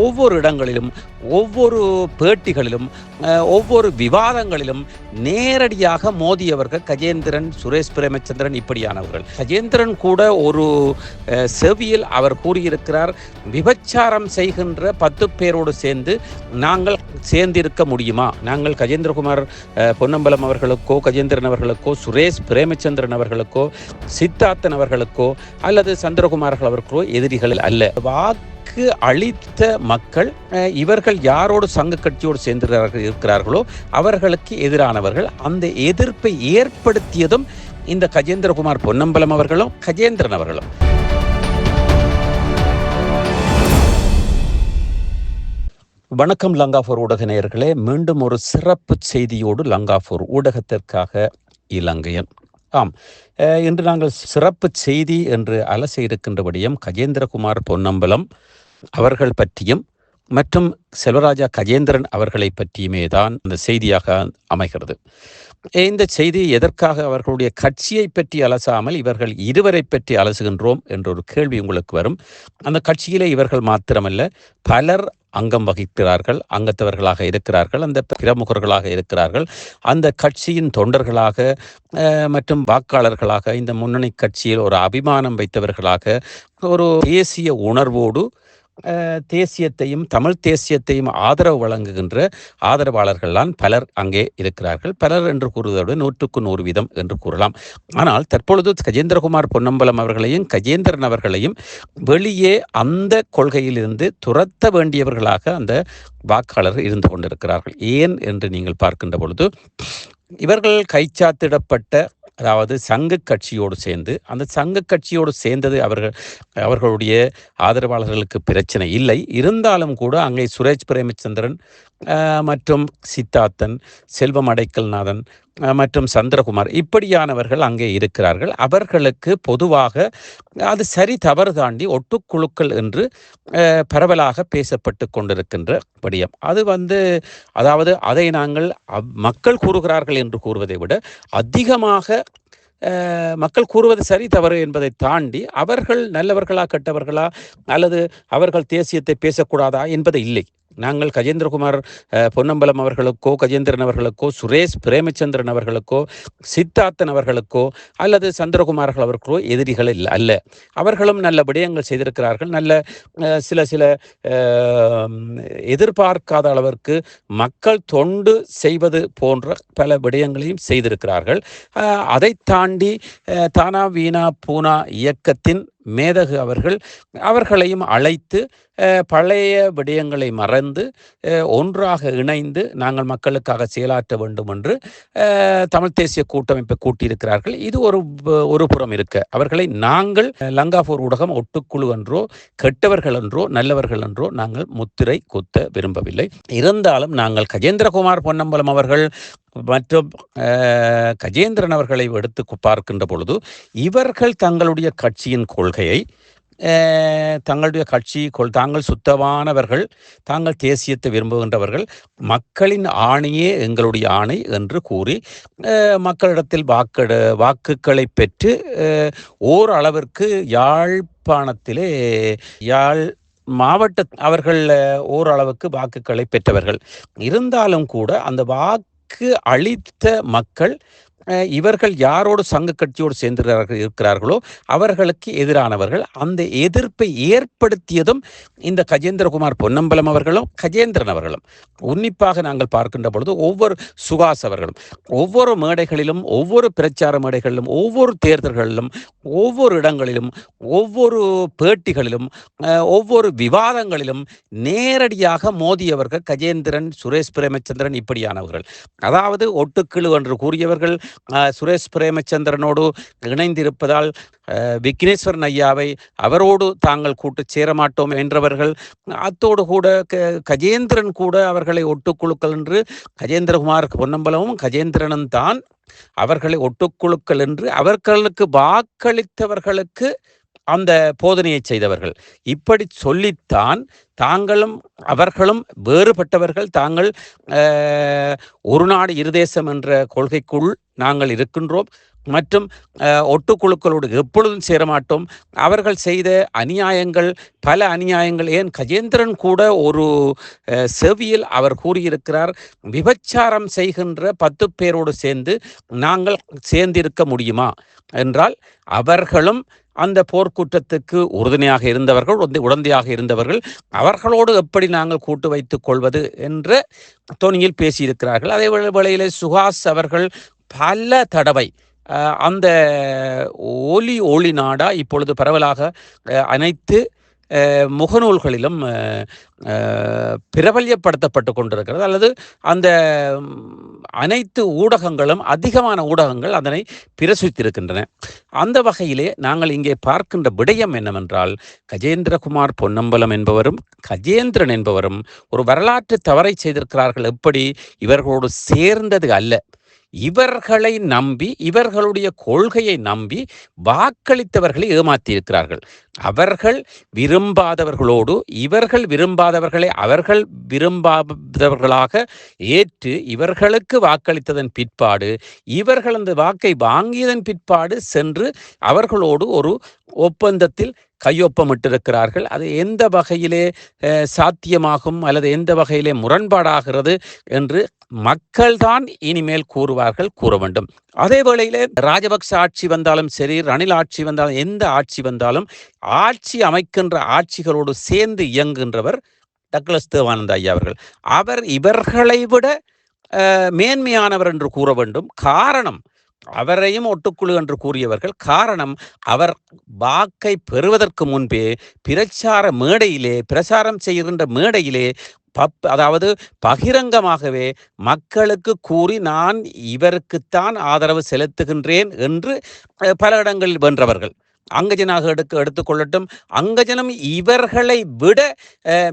ஒவ்வொரு இடங்களிலும் ஒவ்வொரு பேட்டிகளிலும் ஒவ்வொரு விவாதங்களிலும் நேரடியாக மோதியவர்கள் கஜேந்திரன் சுரேஷ் பிரேமச்சந்திரன் இப்படியானவர்கள். கஜேந்திரன் கூட ஒரு செவியில் அவர் கூறியிருக்கிறார் விபச்சாரம் செய்கின்ற பத்து பேரோடு சேர்ந்து நாங்கள் சேர்ந்திருக்க முடியுமா? நாங்கள் கஜேந்திரகுமார் பொன்னம்பலம் அவர்களுக்கோ கஜேந்திரன் அவர்களுக்கோ சுரேஷ் பிரேமச்சந்திரன் அவர்களுக்கோ சித்தார்த்தன் அவர்களுக்கோ அல்லது சந்திரகுமார்கள் அவர்களோ எதிரிகள் அல்ல. வாக்கு அளித்த மக்கள் இவர்கள் யாரோடு சங்க கட்சியோடு சேர்ந்திருக்கிறார்கள் இருக்கிறார்களோ அவர்களுக்கு எதிரானவர்கள். அந்த எதிர்ப்பை ஏற்படுத்தியதும் இந்த கஜேந்திரகுமார் பொன்னம்பலம் அவர்களும் கஜேந்திரன் அவர்களும். வணக்கம் லங்காஃபோர் ஊடக நேயர்களே. மீண்டும் ஒரு சிறப்பு செய்தியோடு லங்காஃபோர் ஊடகத்திற்காக இலங்கையன். ஆம். இன்று நாங்கள் சிறப்பு செய்தி என்று அலச இருக்கின்றபடியும் கஜேந்திரகுமார் பொன்னம்பலம் அவர்கள் பற்றியும் மற்றும் செல்வராஜா கஜேந்திரன் அவர்களை பற்றியுமே தான் இந்த செய்தியாக அமைகிறது. இந்த செய்தி எதற்காக அவர்களுடைய கட்சியை பற்றி அலசாமல் இவர்கள் இருவரை பற்றி அலசுகின்றோம் என்ற ஒரு கேள்வி உங்களுக்கு வரும். அந்த கட்சியிலே இவர்கள் மாத்திரமல்ல பலர் அங்கம் வகிக்கிறார்கள் அங்கத்தவர்களாக இருக்கிறார்கள் அந்த பிரமுகர்களாக இருக்கிறார்கள். அந்த கட்சியின் தொண்டர்களாக மற்றும் வாக்காளர்களாக இந்த முன்னணி கட்சியில் ஒரு அபிமானம் வைத்தவர்களாக ஒரு தேசிய உணர்வோடு தேசியத்தையும் தமிழ் தேசியத்தையும் ஆதரவு வழங்குகின்ற ஆதரவாளர்கள்தான் பலர் அங்கே இருக்கிறார்கள். பலர் என்று கூறுவதோடு நூற்றுக்கு நூறு வீதம் என்று கூறலாம். ஆனால் தற்பொழுது கஜேந்திரகுமார் பொன்னம்பலம் அவர்களையும் கஜேந்திரன் அவர்களையும் வெளியே அந்த கொள்கையிலிருந்து துரத்த வேண்டியவர்களாக அந்த வாக்காளர் இருந்து கொண்டிருக்கிறார்கள். ஏன் என்று நீங்கள் பார்க்கின்ற பொழுது இவர்கள் கைச்சாத்திடப்பட்ட அதாவது சங்க கட்சியோடு சேர்ந்து அந்த சங்க கட்சியோடு சேர்ந்தது அவர்கள் அவர்களுடைய ஆதரவாளர்களுக்கு பிரச்சனை இல்லை. இருந்தாலும் கூட அங்கே சுரேஷ் பிரேமச்சந்திரன் மற்றும் சித்தார்த்தன் செல்வம் அடைக்கல்நாதன் மற்றும் சந்திரகுமார் இப்படியானவர்கள் அங்கே இருக்கிறார்கள். அவர்களுக்கு பொதுவாக அது சரி தவறு தாண்டி ஒட்டுக்குழுக்கள் என்று பரவலாக பேசப்பட்டு கொண்டிருக்கின்ற விடயம் அது வந்து அதாவது அதை நாங்கள் அவ்- மக்கள் கூறுகிறார்கள் என்று கூறுவதை விட அதிகமாக மக்கள் கூறுவது சரி தவறு என்பதை தாண்டி அவர்கள் நல்லவர்களா கெட்டவர்களா அல்லது அவர்கள் தேசியத்தை பேசக்கூடாதா என்பது இல்லை. நாங்கள் கஜேந்திரகுமார் பொன்னம்பலம் அவர்களுக்கோ கஜேந்திரன் அவர்களுக்கோ சுரேஷ் பிரேமச்சந்திரன் அவர்களுக்கோ சித்தார்த்தன் அவர்களுக்கோ அல்லது சந்திரகுமார்கள் அவர்களுக்கோ எதிரிகள் இல்லை அல்ல. அவர்களும் நல்ல விடயங்கள் செய்திருக்கிறார்கள். நல்ல சில சில எதிர்பார்க்காத அளவிற்கு மக்கள் தொண்டு செய்வது போன்ற பல விடயங்களையும் செய்திருக்கிறார்கள். அதை தாண்டி தானா வீணா பூனா இயக்கத்தின் மேதகு அவர்கள் அவர்களையும் அழைத்து பழைய விடயங்களை மறந்து ஒன்றாக இணைந்து நாங்கள் மக்களுக்காக செயலாற்ற வேண்டும் என்று தமிழ் தேசிய கூட்டமைப்பை கூட்டியிருக்கிறார்கள். இது ஒரு ஒரு புறம் இருக்க. அவர்களை நாங்கள் லங்காபூர் ஊடகம் ஒட்டுக்குழு என்றோ கெட்டவர்கள் என்றோ நல்லவர்கள் என்றோ நாங்கள் முத்திரை குத்த விரும்பவில்லை. இருந்தாலும் நாங்கள் கஜேந்திரகுமார் பொன்னம்பலம் அவர்கள் மற்றும் கஜேந்திரன் அவர்களை எடுத்து பார்க்கின்ற பொழுது இவர்கள் தங்களுடைய கட்சியின் கொள்கையை தங்களுடைய கட்சி கொள் தாங்கள் சுத்தமானவர்கள் தாங்கள் தேசியத்தை விரும்புகின்றவர்கள் மக்களின் ஆணையே எங்களுடைய ஆணை என்று கூறி மக்களிடத்தில் வாக்கெடு வாக்குகளை பெற்று ஓரளவிற்கு யாழ்ப்பாணத்திலே யாழ் மாவட்ட அவர்கள் ஓரளவுக்கு வாக்குகளை பெற்றவர்கள். இருந்தாலும் கூட அந்த வாக்கு அளித்த மக்கள் இவர்கள் யாரோடு சங்க கட்சியோடு சேர்ந்திருக்கிறார்கள் இருக்கிறார்களோ அவர்களுக்கு எதிரானவர்கள் அந்த எதிர்ப்பை ஏற்படுத்தியதும் இந்த கஜேந்திரகுமார் பொன்னம்பலம் அவர்களும் கஜேந்திரன் அவர்களும். உன்னிப்பாக நாங்கள் பார்க்கின்ற பொழுது ஒவ்வொரு சுகாஸ் அவர்களும் ஒவ்வொரு மேடைகளிலும் ஒவ்வொரு பிரச்சார மேடைகளிலும் ஒவ்வொரு தேர்தல்களிலும் ஒவ்வொரு இடங்களிலும் ஒவ்வொரு பேட்டிகளிலும் ஒவ்வொரு விவாதங்களிலும் நேரடியாக மோதியவர்கள் கஜேந்திரன் சுரேஷ் பிரேமச்சந்திரன் இப்படியானவர்கள். அதாவது ஒட்டுக்கிழு என்று கூறியவர்கள் சுரேஷ் பிரேமச்சந்திரனோடு இணைந்திருப்பதால் விக்னேஸ்வரன் ஐயாவை அவரோடு தாங்கள் கூட்டு சேரமாட்டோம் என்றவர்கள் அத்தோடு கூட க- கஜேந்திரன் கூட அவர்களை ஒட்டுக்குழுக்கள் என்று கஜேந்திரகுமார் பொன்னம்பலமும் கஜேந்திரனும் தான் அவர்களை ஒட்டுக்குழுக்கள் என்று அவர்களுக்கு வாக்களித்தவர்களுக்கு அந்த போதனையை செய்தவர்கள். இப்படி சொல்லித்தான் தாங்களும் அவர்களும் வேறுபட்டவர்கள். தாங்கள் ஒரு நாடு இருதேசம் என்ற கொள்கைக்குள் நாங்கள் இருக்கின்றோம். மற்றும் ஒட்டுக்குழுக்களோடு எப்பொழுதும் சேரமாட்டோம். அவர்கள் செய்த அநியாயங்கள் பல அநியாயங்கள் ஏன் கஜேந்திரன் கூட ஒரு செவியில் அவர் கூறியிருக்கிறார் விபச்சாரம் செய்கின்ற பத்து பேரோடு சேர்ந்து நாங்கள் சேர்ந்திருக்க முடியுமா? என்றால் அவர்களும் அந்த போர்க்குற்றத்துக்கு உறுதுணையாக இருந்தவர்கள் உடந்தையாக இருந்தவர்கள் அவர்களோடு எப்படி நாங்கள் கூட்டு வைத்துக் கொள்வது என்ற தொனியில் பேசியிருக்கிறார்கள். அதே வேளையிலே சுஹாஸ் அவர்கள் பல தடவை அந்த ஒலி ஒளி நாடா இப்பொழுது பரவலாக அனைத்து முகநூல்களிலும் பிரபல்யப்படுத்தப்பட்டு கொண்டிருக்கிறது. அல்லது அந்த அனைத்து ஊடகங்களும் அதிகமான ஊடகங்கள் அதனை பிரசுத்திருக்கின்றன அந்த வகையிலே நாங்கள் இங்கே பார்க்கின்ற விடயம் என்னவென்றால் கஜேந்திரகுமார் பொன்னம்பலம் என்பவரும் கஜேந்திரன் என்பவரும் ஒரு வரலாற்று தவறை செய்திருக்கிறார்கள். எப்படி? இவர்களோடு சேர்ந்தது அல்ல. இவர்களை நம்பி இவர்களுடைய கொள்கையை நம்பி வாக்களித்தவர்களை ஏமாற்றியிருக்கிறார்கள் அவர்கள் விரும்பாதவர்களோடு இவர்கள் விரும்பாதவர்களை அவர்கள் விரும்பாதவர்களாக ஏற்று இவர்களுக்கு வாக்களித்ததன் பிற்பாடு இவர்கள் அந்த வாக்கை வாங்கியதன் பிற்பாடு சென்று அவர்களோடு ஒரு ஒப்பந்தத்தில் கையொப்பமிட்டிருக்கிறார்கள். அது எந்த வகையிலே சாத்தியமாகும் அல்லது எந்த வகையிலே முரண்பாடாகிறது என்று மக்கள்தான் இனிமேல் கூறுவார்கள் கூற வேண்டும். அதே வேளையிலே ராஜபக்ச ஆட்சி வந்தாலும் சரி ரணில் ஆட்சி வந்தாலும் எந்த ஆட்சி வந்தாலும் ஆட்சி அமைக்கின்ற ஆட்சிகளோடு சேர்ந்து இயங்குகின்றவர் டக்ளஸ் தேவானந்த ஐயா அவர்கள். அவர் இவர்களை விட மேன்மையானவர் என்று கூற வேண்டும். காரணம் அவரையும் ஒட்டுக்குழு என்று கூறியவர்கள் காரணம் அவர் வாக்கை பெறுவதற்கு முன்பே பிரச்சார மேடையிலே பிரச்சாரம் செய்கின்ற மேடையிலே பப் அதாவது பகிரங்கமாகவே மக்களுக்கு கூறி நான் இவருக்குத்தான் ஆதரவு செலுத்துகின்றேன் என்று பல இடங்களில் வென்றவர்கள். அங்கஜனாக எடுக்க எடுத்துக்கொள்ளட்டும். அங்கஜனம் இவர்களை விட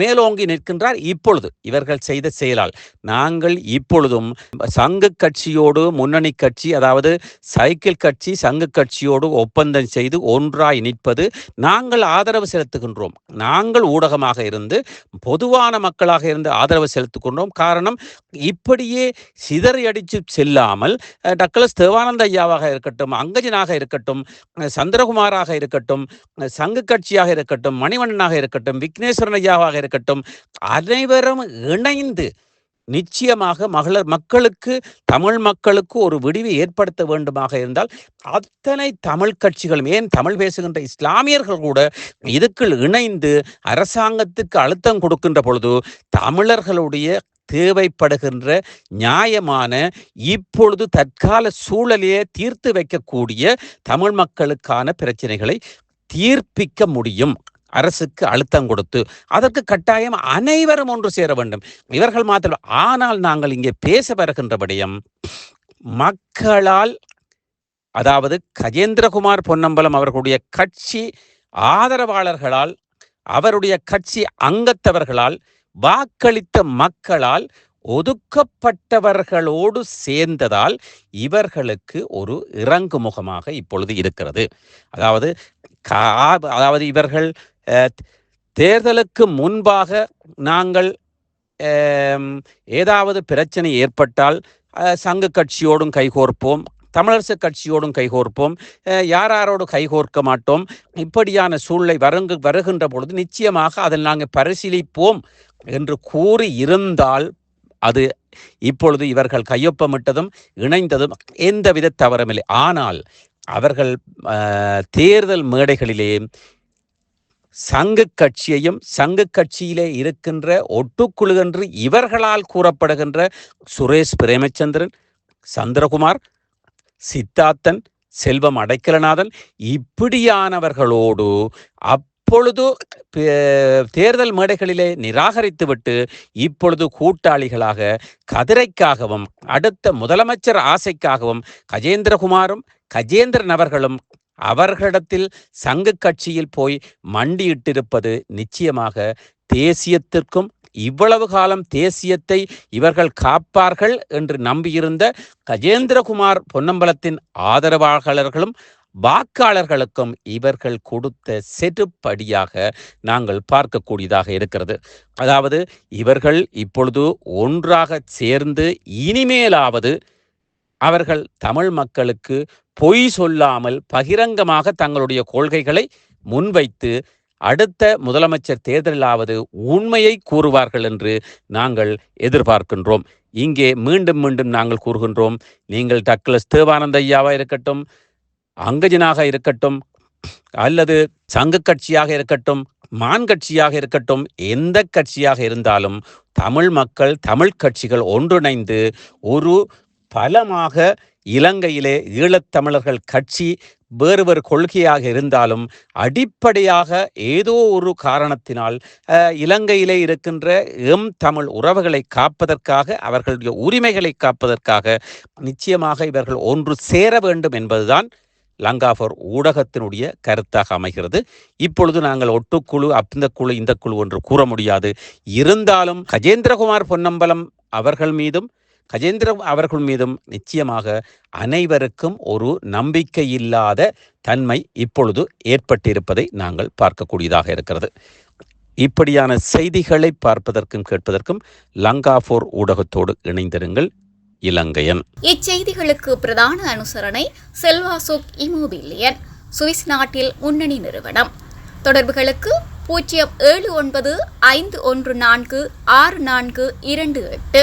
மேலோங்கி நிற்கின்றார் இப்பொழுது. இவர்கள் செய்த செயலால். நாங்கள் இப்பொழுதும் சங்கு கட்சியோடு முன்னணி கட்சி அதாவது சைக்கிள் கட்சி சங்கு கட்சியோடு ஒப்பந்தம் செய்து ஒன்றாய் நிற்பது நாங்கள் ஆதரவு செலுத்துகின்றோம். நாங்கள் ஊடகமாக இருந்து பொதுவான மக்களாக இருந்து ஆதரவு செலுத்துகின்றோம். காரணம் இப்படியே சிதறியடிச்சு செல்லாமல் டக்ளஸ் தேவானந்த ஐயாவாக இருக்கட்டும் அங்கஜனாக இருக்கட்டும் சந்திரகுமார் ஐயாவாக இருக்கட்டும் சங்கு கட்சியாக இருக்கட்டும் மணிவண்ணனாக இருக்கட்டும் விக்னேஸ்வரன் ஐயாவாக இருக்கட்டும் அனைவரும் இணைந்து நிச்சயமாக மகளிர் மக்களுக்கு தமிழ் மக்களுக்கு ஒரு விடிவை ஏற்படுத்த வேண்டுமாக இருந்தால் அத்தனை தமிழ் கட்சிகளும் ஏன் தமிழ் பேசுகின்ற இஸ்லாமியர்கள் கூட இதுக்குள் இணைந்து அரசாங்கத்துக்கு அழுத்தம் கொடுக்கின்ற பொழுது தமிழர்களுடைய தேவைப்படுகின்ற நியாயமான இப்பொழுது தற்கால சூழலையே தீர்த்து வைக்கக்கூடிய தமிழ் மக்களுக்கான பிரச்சனைகளை தீர்ப்பிக்க முடியும். அரசுக்கு அழுத்தம் கொடுத்து அதற்கு கட்டாயம் அனைவரும் ஒன்று சேர வேண்டும். இவர்கள் மாத்திரம் ஆனால் நாங்கள் இங்கே பேச வருகின்ற விடயம் மக்களால் அதாவது கஜேந்திரகுமார் பொன்னம்பலம் அவர்களுடைய கட்சி ஆதரவாளர்களால் அவருடைய கட்சி அங்கத்தவர்களால் வாக்களித்த மக்களால் ஒதுக்கப்பட்டவர்களோடு சேர்ந்ததால் இவர்களுக்கு ஒரு இறங்கு முகமாக இப்பொழுது இருக்கிறது. அதாவது அதாவது இவர்கள் தேர்தலுக்கு முன்பாக நாங்கள் um, ஏதாவது பிரச்சனை ஏற்பட்டால் சங்க கட்சியோடும் கைகோர்ப்போம் தமிழரசு கட்சியோடும் கைகோர்ப்போம் யார் யாரோடு கைகோர்க்க மாட்டோம். இப்படியான சூழ்நிலை வருங்கு வருகின்ற பொழுது நிச்சயமாக அதில் நாங்கள் பரிசீலிப்போம் என்று கூறி இருந்தால் அது இப்பொழுது இவர்கள் கையொப்பமிட்டதும் இணைந்ததும் எந்தவித தவறமில்லை. ஆனால் அவர்கள் தேர்தல் மேடைகளிலே சங்கு கட்சியையும் சங்க கட்சியிலே இருக்கின்ற ஒட்டுக்குழு என்று இவர்களால் கூறப்படுகின்ற சுரேஷ் பிரேமச்சந்திரன் சந்திரகுமார் சித்தார்த்தன் செல்வம் அடைக்கலநாதன் இப்படியானவர்களோடு அப்பொழுது தேர்தல் மேடைகளிலே நிராகரித்துவிட்டு இப்பொழுது கூட்டாளிகளாக கதிரைக்காகவும் அடுத்த முதலமைச்சர் ஆசைக்காகவும் கஜேந்திரகுமாரும் கஜேந்திரன் அவர்களும் அவர்களிடத்தில் சங்கு கட்சியில் போய் மண்டியிட்டிருப்பது நிச்சயமாக தேசியத்திற்கும் இவ்வளவு காலம் தேசியத்தை இவர்கள் காப்பார்கள் என்று நம்பியிருந்த கஜேந்திரகுமார் பொன்னம்பலத்தின் ஆதரவாளர்களும் வாக்காளர்களுக்கும் இவர்கள் கொடுத்த செருப்படியாக நாங்கள் பார்க்கக்கூடியதாக இருக்கிறது. அதாவது இவர்கள் இப்பொழுது ஒன்றாக சேர்ந்து இனிமேலாவது அவர்கள் தமிழ் மக்களுக்கு பொய் சொல்லாமல் பகிரங்கமாக தங்களுடைய கொள்கைகளை முன்வைத்து அடுத்த முதலமைச்சர் தேர்தலாவது உண்மையை கூறுவார்கள் என்று நாங்கள் எதிர்பார்க்கின்றோம். இங்கே மீண்டும் மீண்டும் நாங்கள் கூறுகின்றோம் நீங்கள் டக்ளஸ் தேவானந்த ஐயாவாக இருக்கட்டும் அங்கஜனாக இருக்கட்டும் அல்லது சங்க கட்சியாக இருக்கட்டும் மான் கட்சியாக இருக்கட்டும் எந்த கட்சியாக இருந்தாலும் தமிழ் மக்கள் தமிழ் கட்சிகள் ஒன்றிணைந்து ஒரு பலமாக இலங்கையிலே ஈழத்தமிழர்கள் கட்சி வேறு வேறு கொள்கையாக இருந்தாலும் அடிப்படையாக ஏதோ ஒரு காரணத்தினால் இலங்கையிலே இருக்கின்ற எம் தமிழ் உறவுகளை காப்பதற்காக அவர்களுடைய உரிமைகளை காப்பதற்காக நிச்சயமாக இவர்கள் ஒன்று சேர வேண்டும் என்பதுதான் லங்காஃபோர் ஊடகத்தினுடைய கருத்தாக அமைகிறது. இப்பொழுது நாங்கள் ஒட்டுக்குழு அந்த குழு இந்த குழு என்று கூற முடியாது. இருந்தாலும் கஜேந்திரகுமார் பொன்னம்பலம் அவர்கள் மீதும் கஜேந்திர அவர்கள் மீதும் நிச்சயமாக அனைவருக்கும் ஒரு நம்பிக்கையில்லாத தன்மை இப்பொழுது ஏற்பட்டிருப்பதை நாங்கள் பார்க்கக்கூடியதாக இருக்கிறது. இப்படியான செய்திகளை பார்ப்பதற்கும் கேட்பதற்கும் லங்காபோர் ஊடகத்தோடு இணைந்திருங்கள் இலங்கையன். இச்செய்திகளுக்கு பிரதான அனுசரணை செல்வாசோக் இமோபிலியன் சுவிஸ் நாட்டில் முன்னணி நிறுவனம். தொடர்புகளுக்கு பூஜ்ஜியம் ஏழு ஒன்பது ஐந்து ஒன்று நான்கு ஆறு நான்கு இரண்டு எட்டு.